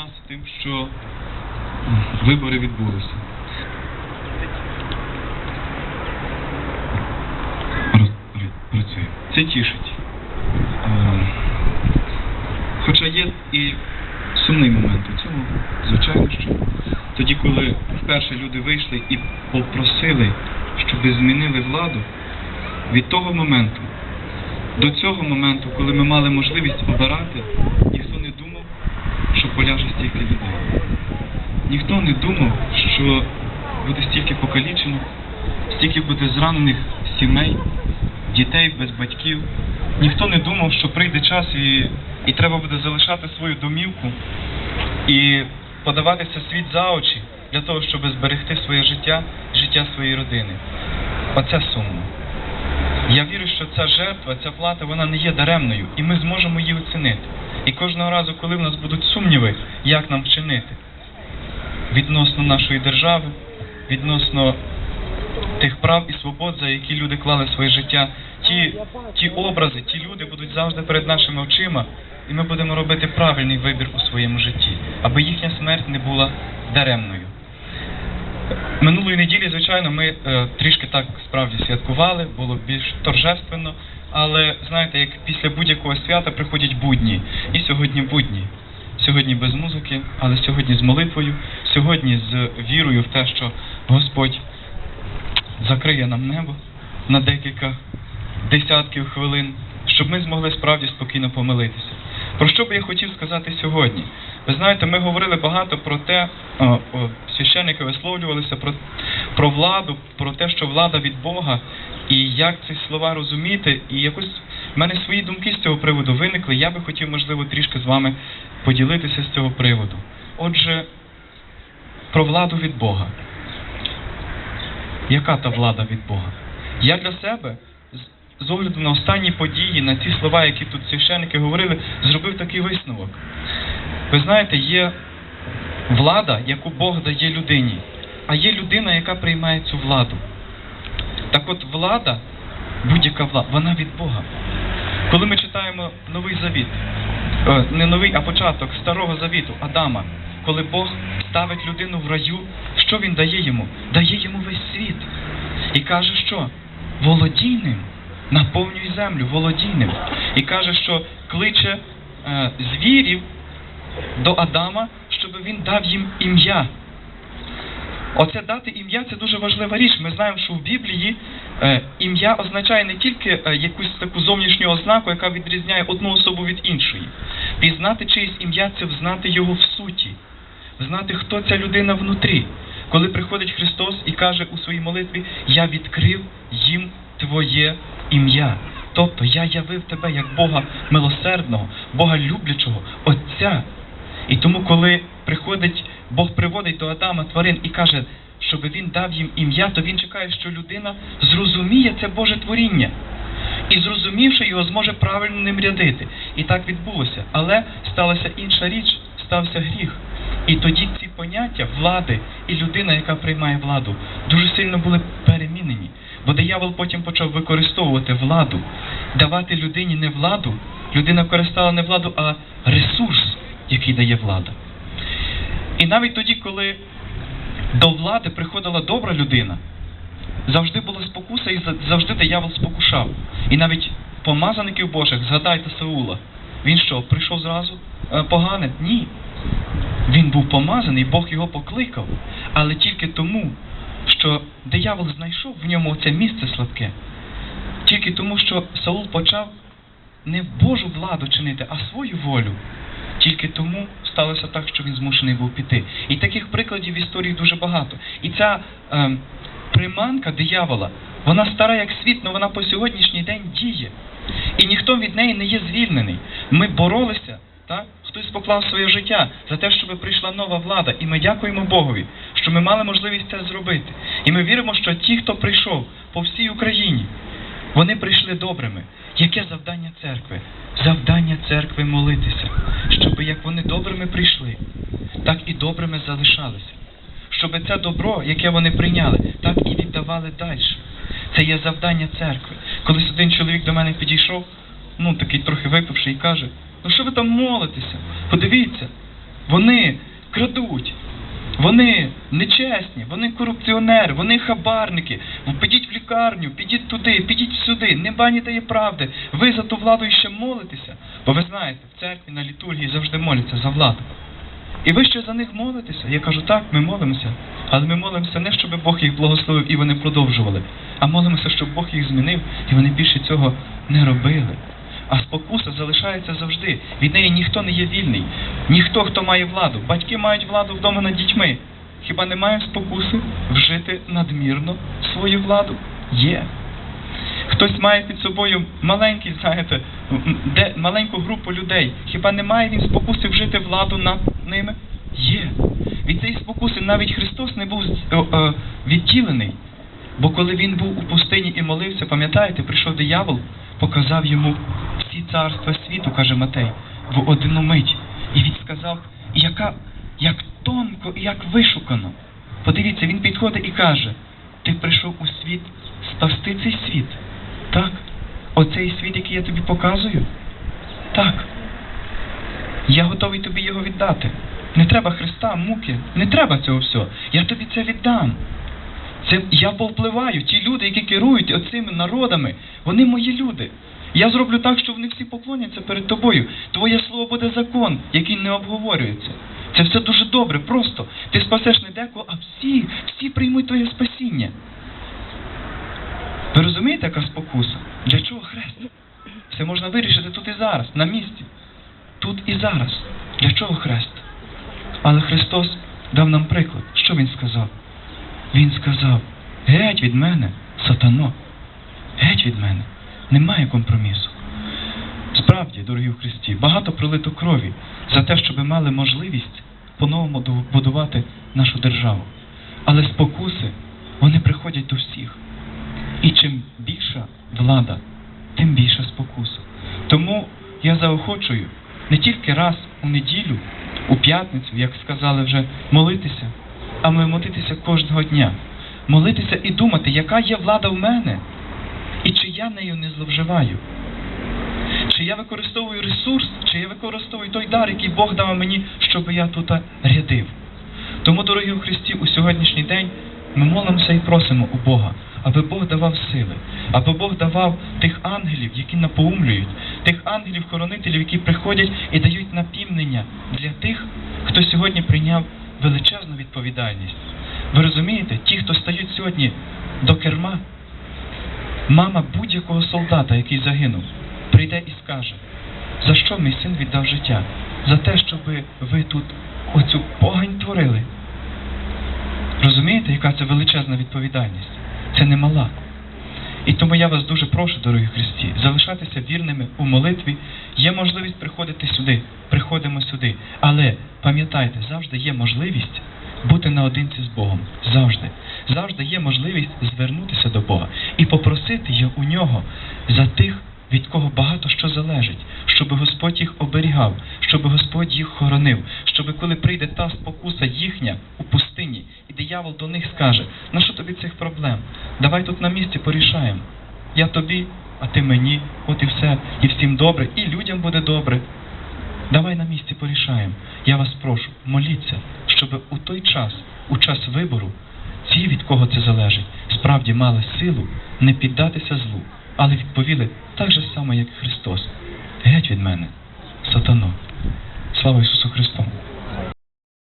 нас тим, що вибори відбулися. Працює. Це тішить. Е, Хоча є і сумний момент у цьому, звичайно, що тоді, коли вперше люди вийшли і попросили, щоб змінили владу, від того моменту до цього моменту, коли ми мали можливість обирати, думав, поляже стільки людей. Ніхто не думав, що буде стільки покалічено, стільки буде зранених сімей, дітей без батьків. Ніхто не думав, що прийде час і, і треба буде залишати свою домівку і подаватися світ за очі для того, щоб зберегти своє життя, життя своєї родини. Оце сумно. Я вірю, що ця жертва, ця плата, вона не є даремною, і ми зможемо її оцінити. І кожного разу, коли в нас будуть сумніви, як нам вчинити відносно нашої держави, відносно тих прав і свобод, за які люди клали своє життя, ті, ті образи, ті люди будуть завжди перед нашими очима, і ми будемо робити правильний вибір у своєму житті, аби їхня смерть не була даремною. Минулої неділі, звичайно, ми е, трішки так справді святкували, було більш торжественно, але знаєте, як після будь-якого свята приходять будні. І сьогодні будні. Сьогодні без музики, але сьогодні з молитвою, сьогодні з вірою в те, що Господь закриє нам небо на декілька десятків хвилин, щоб ми змогли справді спокійно помилитися. Про що би я хотів сказати сьогодні? Ви знаєте, ми говорили багато про те, о, о, священники висловлювалися про, про владу, про те, що влада від Бога, і як ці слова розуміти, і якось в мене свої думки з цього приводу виникли. Я би хотів, можливо, трішки з вами поділитися з цього приводу. Отже, про владу від Бога. Яка та влада від Бога? Я для себе, з- огляду на останні події, на ці слова, які тут священники говорили, зробив такий висновок. Ви знаєте, є влада, яку Бог дає людині, а є людина, яка приймає цю владу. Так от влада, будь-яка влада, вона від Бога. Коли ми читаємо Новий Завіт, е, не новий, а початок Старого Завіту, Адама, коли Бог ставить людину в раю, що він дає йому? Дає йому весь світ. І каже, що володій ним, наповнюй землю, володій ним. І каже, що кличе е, звірів до Адама, щоб він дав їм ім'я. Оце дати ім'я це дуже важлива річ. Ми знаємо, що в Біблії е, ім'я означає не тільки е, якусь таку зовнішню ознаку, яка відрізняє одну особу від іншої. Пізнати чиєсь ім'я це взнати його в суті, знати, хто ця людина внутрі. Коли приходить Христос і каже у своїй молитві: Я відкрив їм Твоє ім'я. Тобто я явив тебе як Бога милосердного, Бога люблячого, Отця. І тому, коли приходить, Бог приводить до Адама тварин і каже, щоб він дав їм ім'я, то він чекає, що людина зрозуміє це Боже творіння. І зрозумівши його, зможе правильно ним рядити. І так відбулося. Але сталася інша річ, стався гріх. І тоді ці поняття влади і людина, яка приймає владу, дуже сильно були перемінені. Бо диявол потім почав використовувати владу, давати людині не владу, людина користала не владу, а ресурс, який дає влада. І навіть тоді, коли до влади приходила добра людина, завжди була спокуса і завжди диявол спокушав. І навіть помазаників Божих, згадайте Саула, він що, прийшов зразу е, поганим? Ні. Він був помазаний, Бог його покликав, але тільки тому, що диявол знайшов в ньому це місце слабке. Тільки тому, що Саул почав не Божу владу чинити, а свою волю. Тільки тому сталося так, що він змушений був піти. І таких прикладів в історії дуже багато. І ця ем, приманка диявола, вона стара як світ, але вона по сьогоднішній день діє. І ніхто від неї не є звільнений. Ми боролися, так? хтось поклав своє життя за те, щоб прийшла нова влада. І ми дякуємо Богові, що ми мали можливість це зробити. І ми віримо, що ті, хто прийшов по всій Україні, вони прийшли добрими. Яке завдання церкви? Завдання церкви молитися, щоб як вони добрими прийшли, так і добрими залишалися. Щоб це добро, яке вони прийняли, так і віддавали далі. Це є завдання церкви. Колись один чоловік до мене підійшов, ну такий трохи випивши, і каже: Ну що ви там молитеся? Подивіться, Вони крадуть. Вони нечесні, вони корупціонери, вони хабарники. Підіть в лікарню, підіть туди, підіть сюди, не банітеє правди. Ви за ту владу ще молитеся. Бо ви знаєте, в церкві на літургії завжди моляться за владу. І ви ще за них молитеся? Я кажу, так, ми молимося. Але ми молимося не, щоб Бог їх благословив і вони продовжували, а молимося, щоб Бог їх змінив і вони більше цього не робили. А спокуса залишається завжди. Від неї ніхто не є вільний. Ніхто, хто має владу. Батьки мають владу вдома над дітьми. Хіба немає спокуси вжити надмірно свою владу? Є. Хтось має під собою маленький, знаєте, де маленьку групу людей. Хіба немає він спокуси вжити владу над ними? Є. Від цієї спокуси навіть Христос не був відділений. Бо коли він був у пустині і молився, пам'ятаєте, прийшов диявол, показав йому всі царства світу, каже Матей, в одну мить. І він сказав, яка, як тонко і як вишукано. Подивіться, він підходить і каже, ти прийшов у світ спасти цей світ. Так? Оцей світ, який я тобі показую? Так. Я готовий тобі його віддати. Не треба Христа, муки, не треба цього всього. Я тобі це віддам. Це я повпливаю. Ті люди, які керують оцими народами, вони мої люди. Я зроблю так, що вони всі поклоняться перед тобою. Твоє слово буде закон, який не обговорюється. Це все дуже добре, просто. Ти спасеш не декого, а всі, всі приймуть твоє спасіння. Ви розумієте, яка спокуса? Для чого хрест? Все можна вирішити тут і зараз, на місці. Тут і зараз. Для чого хрест? Але Христос дав нам приклад. Що Він сказав? Він сказав: геть від мене, сатано, геть від мене, немає компромісу. Справді, дорогі в Христі, багато пролито крові за те, щоб ми мали можливість по-новому будувати нашу державу. Але спокуси, вони приходять до всіх. І чим більша влада, тим більша спокуса. Тому я заохочую не тільки раз у неділю, у п'ятницю, як сказали вже, молитися, а ми молитися кожного дня. Молитися і думати, яка є влада в мене, і чи я нею не зловживаю. Чи я використовую ресурс, чи я використовую той дар, який Бог дав мені, щоб я тут рядив. Тому, дорогі у Христі, у сьогоднішній день ми молимося і просимо у Бога, аби Бог давав сили, аби Бог давав тих ангелів, які напоумлюють, тих ангелів-хоронителів, які приходять і дають напівнення для тих, хто сьогодні прийняв величезну відповідальність. Ви розумієте, ті, хто стають сьогодні до керма, мама будь-якого солдата, який загинув, прийде і скаже, за що мій син віддав життя? За те, щоб ви тут оцю погань творили. Розумієте, яка це величезна відповідальність? Це не мала. І тому я вас дуже прошу, дорогі Христі, залишатися вірними у молитві. Є можливість приходити сюди, приходимо сюди. Але пам'ятайте, завжди є можливість бути наодинці з Богом. Завжди. Завжди є можливість звернутися до Бога і попросити у нього за тих, від кого багато що залежить, щоб Господь їх оберігав, щоб Господь їх хоронив, щоб коли прийде та спокуса їхня у пустині, і диявол до них скаже, на що тобі цих проблем? Давай тут на місці порішаємо. Я тобі, а ти мені, от і все, і всім добре, і людям буде добре. Давай на місці порішаємо. Я вас прошу, моліться, щоб у той час, у час вибору, ті, від кого це залежить, справді мали силу не піддатися злу, але відповіли так же само, як Христос. Геть від мене, сатано. Слава Ісусу Христу!